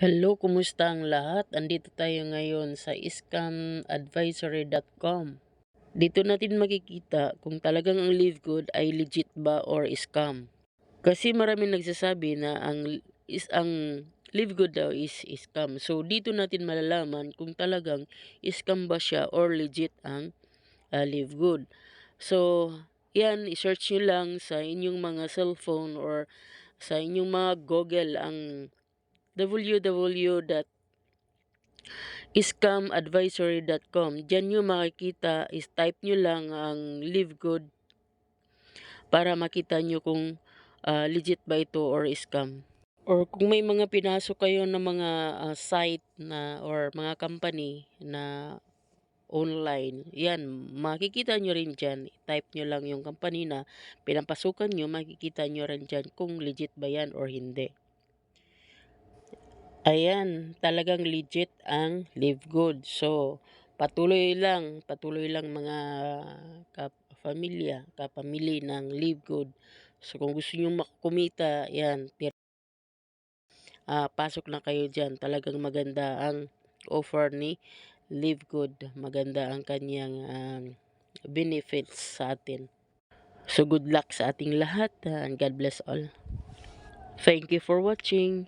Hello, kumusta ang lahat? Andito tayo ngayon sa scamadvisory.com. Dito natin makikita kung talagang ang Live Good ay legit ba or scam. Kasi maraming nagsasabi na ang is ang Live Good daw is scam. So dito natin malalaman kung talagang scam ba siya or legit ang uh, Live Good. So yan, i-search nyo lang sa inyong mga cellphone or sa inyong mga Google ang www.scamadvisory.com. Diyan nyo makikita, is type nyo lang ang Live Good para makita nyo kung ah, legit ba ito or scam. Or kung may mga pinasok kayo ng mga ah, site na or mga company na online, yan, makikita nyo rin dyan. Type nyo lang yung company na pinapasukan nyo, makikita nyo rin dyan kung legit ba yan or hindi. Ayan, talagang legit ang Live Good. So, patuloy lang, patuloy lang mga kapamilya, kapamili ng Live Good. So, kung gusto nyo makumita, yan, ah, pasok na kayo dyan. Talagang maganda ang offer ni Live Good. Maganda ang kanyang um, benefits sa atin. So, good luck sa ating lahat ah, and God bless all. Thank you for watching.